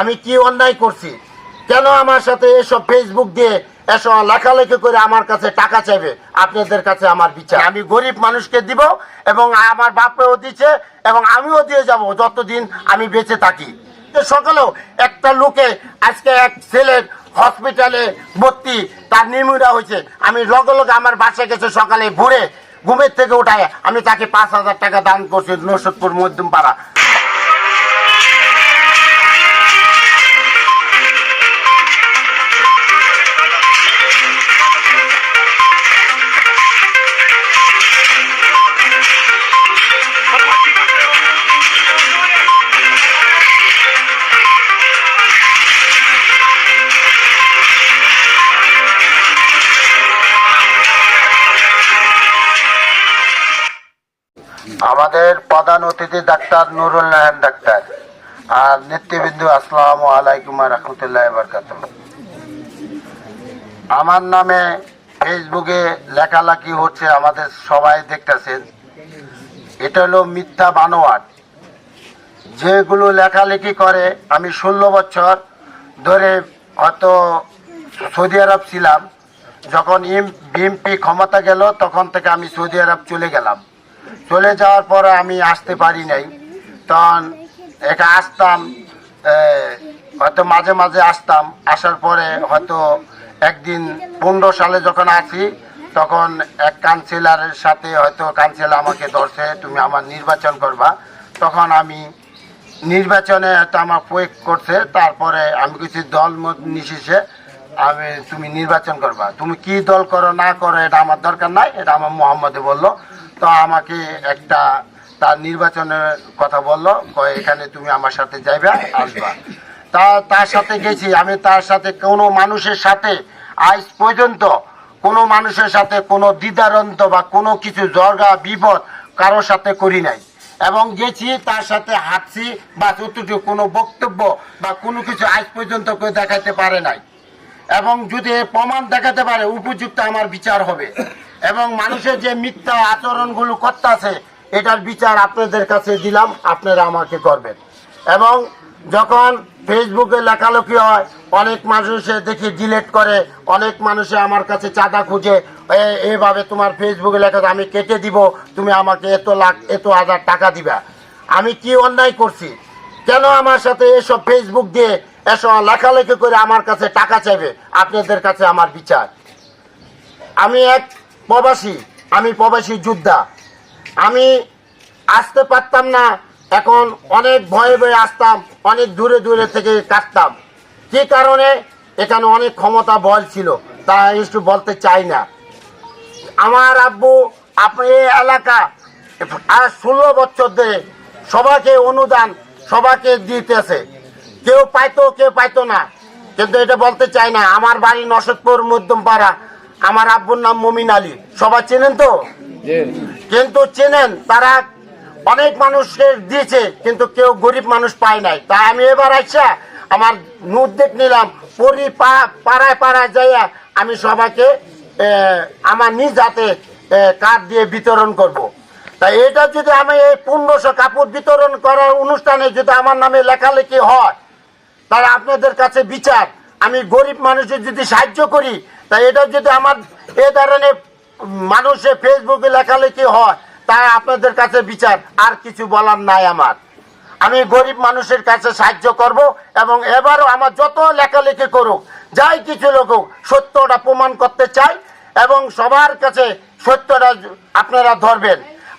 আমি কি অন্যায় করছি? কেন আমার সাথে এসব ফেসবুক দিয়ে এসব লেখালেখি করে আমার কাছে টাকা চাইবে? আপনাদের কাছে আমার বিচার। আমি গরিব মানুষকে দিব এবং আমার বাপেও দিচ্ছে এবং আমিও দিয়ে যাব যতদিন আমি বেঁচে থাকি। সকালেও, একটা লোকে আজকে এক ছেলের হসপিটালে ভর্তি, তার নিমুরা হয়েছে। আমি লগে লগে আমার বাসায় গেছে সকালে ভোরে, ঘুমের থেকে উঠায়। আমি তাকে পাঁচ হাজার টাকা দান করছি নসদপুর মধ্যম আমাদের প্রধান অতিথি ডাক্তার নুরুল নারায়ণ ডাক্তার। আর নেতৃবৃন্দ, আসসালামু আলাইকুম রহমতুল্লাহ আমার নামে ফেসবুকে লেখালেখি হচ্ছে, আমাদের সবাই দেখতেছেন। এটা হলো মিথ্যা বানোয়াট। যেগুলো লেখালেখি করে, আমি ষোলো বছর ধরে হয়তো সৌদি আরব ছিলাম। যখন এম বিএমপি ক্ষমতা গেল, তখন থেকে আমি সৌদি আরব চলে গেলাম। চলে যাওয়ার পরে আমি আসতে পারি নাই। তখন এটা আসতাম হয়তো মাঝে মাঝে আসতাম। আসার পরে হয়তো একদিন পনেরো সালে যখন আসি তখন এক কাউন্সিলরের সাথে হয়তো কাউন্সিলার আমাকে ধরছে, তুমি আমার নির্বাচন করবা। তখন আমি নির্বাচনে হয়তো আমার প্রয়োগ করছে, তারপরে আমি কিছু দল নিশেষে আমি, তুমি নির্বাচন করবা। তুমি কি দল করো, না করো, এটা আমার দরকার নাই, এটা আমার মোহাম্মদে বলল। তো আমাকে একটা তার নির্বাচনের কথা বলল, কয়, এখানে তুমি আমার সাথে যাইবে, আসবা। তা তার সাথে গেছি। আমি তার সাথে কোনো মানুষের সাথে আজ পর্যন্ত কোনো মানুষের সাথে কোনো দ্বিধারন্ত বা কোনো কিছু জর্গা বিপদ কারোর সাথে করি নাই। এবং গেছি, তার সাথে হাঁটছি বা যতটুকু কোনো বক্তব্য বা কোনো কিছু আজ পর্যন্ত কেউ দেখাতে পারে নাই। এবং যদি প্রমাণ দেখাতে পারে, উপযুক্ত আমার বিচার হবে। এবং মানুষের যে মিথ্যা আচরণগুলো করতেছে, এটার বিচার আপনাদের কাছে দিলাম, আপনারা আমাকে করবেন। এবং যখন ফেসবুকে লেখালেখি হয়, অনেক মানুষে দেখি ডিলেট করে, অনেক মানুষে আমার কাছে চাঁদা খুঁজে, এ- এইভাবে তোমার ফেসবুকে লেখা আমি কেটে দিব, তুমি আমাকে এত লাখ, এত হাজার টাকা দিবা। আমি কি অন্যায় করছি? কেন আমার সাথে এসব ফেসবুক দিয়ে এসব লেখালেখি করে আমার কাছে টাকা চাইবে? আপনাদের কাছে আমার বিচার। আমি এক প্রবাসী, আমি প্রবাসী যোদ্ধা। আমি আসতে পারতাম না, এখন অনেক ভয়ে ভয়ে আসতাম, অনেক দূরে দূরে থেকে কাটতাম। কি কারণে? এখানে অনেক ক্ষমতা বল ছিল তা একটু বলতে চাই না। আমার আব্বু, আপনি এই এলাকা, আর ষোলো বছর ধরে সবাইকে অনুদান, সবাইকে দিতেছে। কেউ পাইতো কেউ পাইতো না। কিন্তু এটা বলতে চাই না, আমার বাড়ি নসদপুর মধ্যমপাড়া। আমার আব্বুর নাম মমিন আলী। সবাই চেনেন তো? কিন্তু চেনেন তারা অনেক মানুষকে দিয়েছে কিন্তু কেউ গরিব মানুষ পায় নাই। তাই আমি এবার আসা আমার উদ্যোগ নিলাম পরি পাড়ায় পাড়ায় যাইয়া আমি সবাইকে আমার নিজ হাতে কার্ড দিয়ে বিতরণ করব। তাই এটা যদি আমি এই পনেরোশো কাপড় বিতরণ করার অনুষ্ঠানে যদি আমার নামে লেখালেখি হয় তাহলে আপনাদের কাছে বিচার। আমি গরিব মানুষের যদি সাহায্য করি তাই এটা যদি আমার এ ধরনের মানুষের ফেসবুকে লেখালেখি হয়, তাই আপনাদের কাছে বিচার, আর কিছু বলার নাই আমার। আমি গরিব মানুষের কাছে সাহায্য করব এবং এবারও আমার যত লেখালেখি করুক, যাই কিছু লোক সত্যটা প্রমাণ করতে চাই এবং সবার কাছে সত্যটা আপনারা ধরবেন।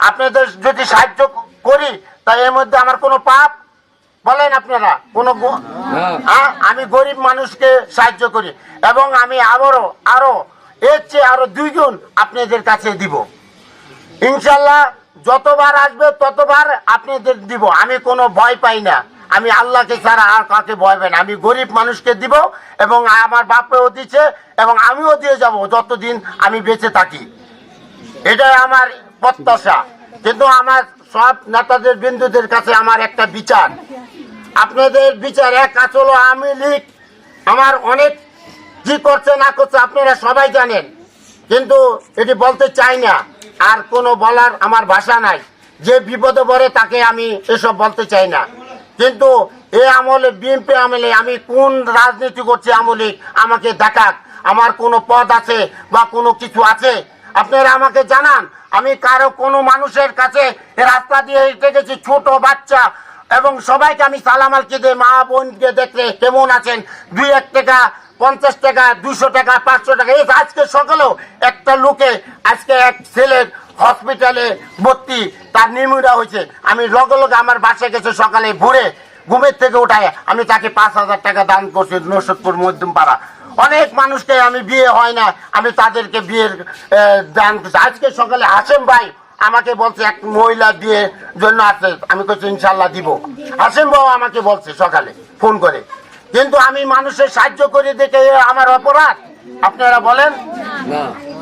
আপনাদের যদি সাহায্য করি, তাই এর মধ্যে আমার কোনো পাপ বলেন আপনারা কোনো আমি গরিব মানুষকে সাহায্য করি এবং আমি আবারও আরও এর চেয়ে আরও দুইজন আপনাদের কাছে দিব। ইনশাল্লাহ যতবার আসবে ততবার আপনাদের দিব। আমি কোনো ভয় পাই না। আমি আল্লাহকে ছাড়া আর কাকে ভয় পাই না। আমি গরিব মানুষকে দিব এবং আমার বাপেও দিচ্ছে এবং আমিও দিয়ে যাব যতদিন আমি বেঁচে থাকি। এটাই আমার প্রত্যাশা। কিন্তু আমার সব নেতাদের বিন্দুদের কাছে আমার একটা বিচার। আপনাদের বিচার এক আসল আওয়ামী লীগ আমার অনেক কি করছে, না করছে আপনারা সবাই জানেন। কিন্তু এটি বলতে চাই না, আর কোনো বলার আমার ভাষা নাই। যে বিপদে পড়ে তাকে আমি এসব বলতে চাই না। কিন্তু এ আমলে বিএনপি আমলে আমি কোন রাজনীতি করছি আমলে আমাকে দেখাক। আমার কোনো পদ আছে বা কোনো কিছু আছে? আপনারা আমাকে জানান, আমি কারও কোনো মানুষের কাছে রাস্তা দিয়ে হেঁটে গেছি, ছোট বাচ্চা, এবং সবাইকে আমি সালাম আলকি দিয়ে মা বোনকে দেখলে কেমন আছেন? দুই এক টাকা, পঞ্চাশ টাকা, দুশো টাকা, পাঁচশো টাকা, এই আজকে সকালেও একটা লোকে আজকে এক ছেলের হসপিটালে ভর্তি, তার নিমুরা হয়েছে। আমি লগে লগে আমার বাসায় গেছে সকালে ভোরে, ঘুমের থেকে উঠায়। আমি তাকে পাঁচ হাজার টাকা দান করছি নসদপুর মধ্যম পাড়া অনেক মানুষকে আমি বিয়ে হয় না আমি তাদেরকে বিয়ের দান করছি। আজকে সকালে হাসেম ভাই আমাকে বলছে এক মহিলা বিয়ের জন্য আসছে। আমি কইছি ইনশাল্লাহ দিব। হাসেম বাবু আমাকে বলছে সকালে ফোন করে। কিন্তু আমি মানুষের সাহায্য করে দেখে আমার অপরাধ। আপনারা বলেন?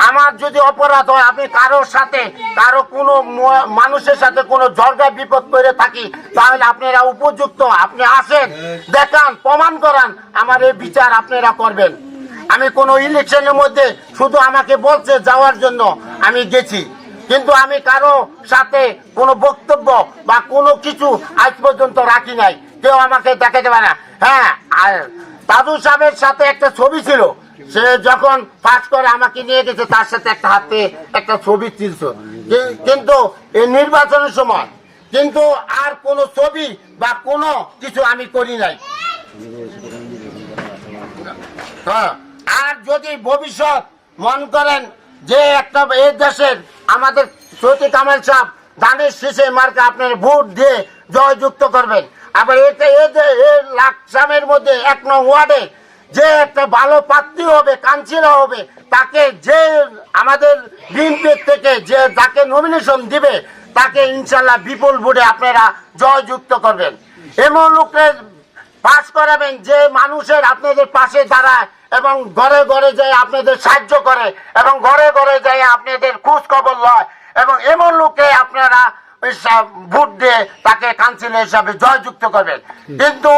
আমার যদি অপরাধ হয় আমি কারোর সাথে কারও কোনো মানুষের সাথে কোনো ঝগড়া বিপদ করে থাকি তাহলে আপনারা উপযুক্ত। আপনি আসেন দেখান প্রমাণ করান আমার এই বিচার আপনারা করবেন। আমি কোনো ইলেকশনের মধ্যে শুধু আমাকে বলছে যাওয়ার জন্য আমি গেছি। কিন্তু আমি কারও সাথে কোনো বক্তব্য বা কোনো কিছু আজ পর্যন্ত রাখি নাই। কেউ আমাকে দেখাতে পারে না। হ্যাঁ আর দাদু সাহেবের সাথে একটা ছবি ছিল। সে যখন পাস করে আমাকে নিয়ে গেছে, তার সাথে একটা হাতে একটা ছবি তুলছ। কিন্তু এই নির্বাচনের সময় কিন্তু আর কোনো ছবি বা কোনো কিছু আমি করি নাই। হ্যাঁ। যদি ভবিষ্যৎ মন করেন যে একটা এই দেশের আমাদের সৈতি কামাল সাহেব ধানের শীষে মার্কে আপনার ভোট দিয়ে জয়যুক্ত করবেন। আবার এটা এই যে লাকসামের মধ্যে এক নং ওয়ার্ডে যে একটা ভালো প্রার্থী হবে কাঞ্চিলা হবে, তাকে যে আমাদের বিএনপির থেকে যে যাকে নমিনেশন দিবে, তাকে ইনশাল্লাহ বিপুল ভোটে আপনারা জয়যুক্ত করবেন। এমন লোকের পাস করাবেন যে মানুষের আপনাদের পাশে দাঁড়ায়। এবং ঘরে ঘরে যায় আপনাদের সাহায্য করে এবং ঘরে ঘরে যায় আপনাদের খোঁজ খবর লয় এবং এমন লোকে আপনারা ভোট দিয়ে তাকে কাউন্সিলর হিসাবে জয়যুক্ত করবেন। কিন্তু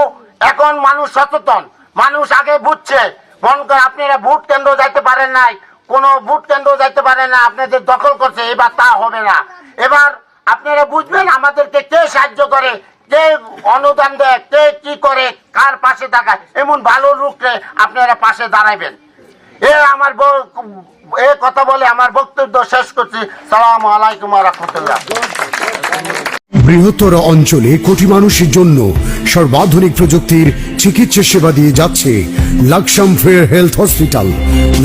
এখন মানুষ সচেতন। মানুষ আগে বুঝছে, মন করে আপনারা ভোট কেন্দ্র যাইতে পারেন নাই, কোনো ভোট কেন্দ্র যাইতে পারেন না, আপনাদের দখল করছে, এবার তা হবে না। এবার আপনারা বুঝবেন আমাদেরকে কে সাহায্য করে অনুদান দেয়, কে কি করে, কার পাশে থাকায় এমন ভালো লোককে আপনারা পাশে দাঁড়াইবেন। এ আমার এ কথা বলে আমার বক্তব্য শেষ করছি। সালাম আলাইকুম রহমতুল্লাহ। বৃহত্তর অঞ্চলে কোটি মানুষের জন্য সর্বাধুনিক প্রযুক্তির চিকিৎসা সেবা দিয়ে যাচ্ছে Laksam fair health hospital.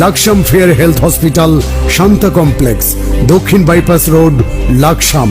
Laksam fair health hospital Shanta complex, দক্ষিণ বাইপাস রোড, লাকসাম।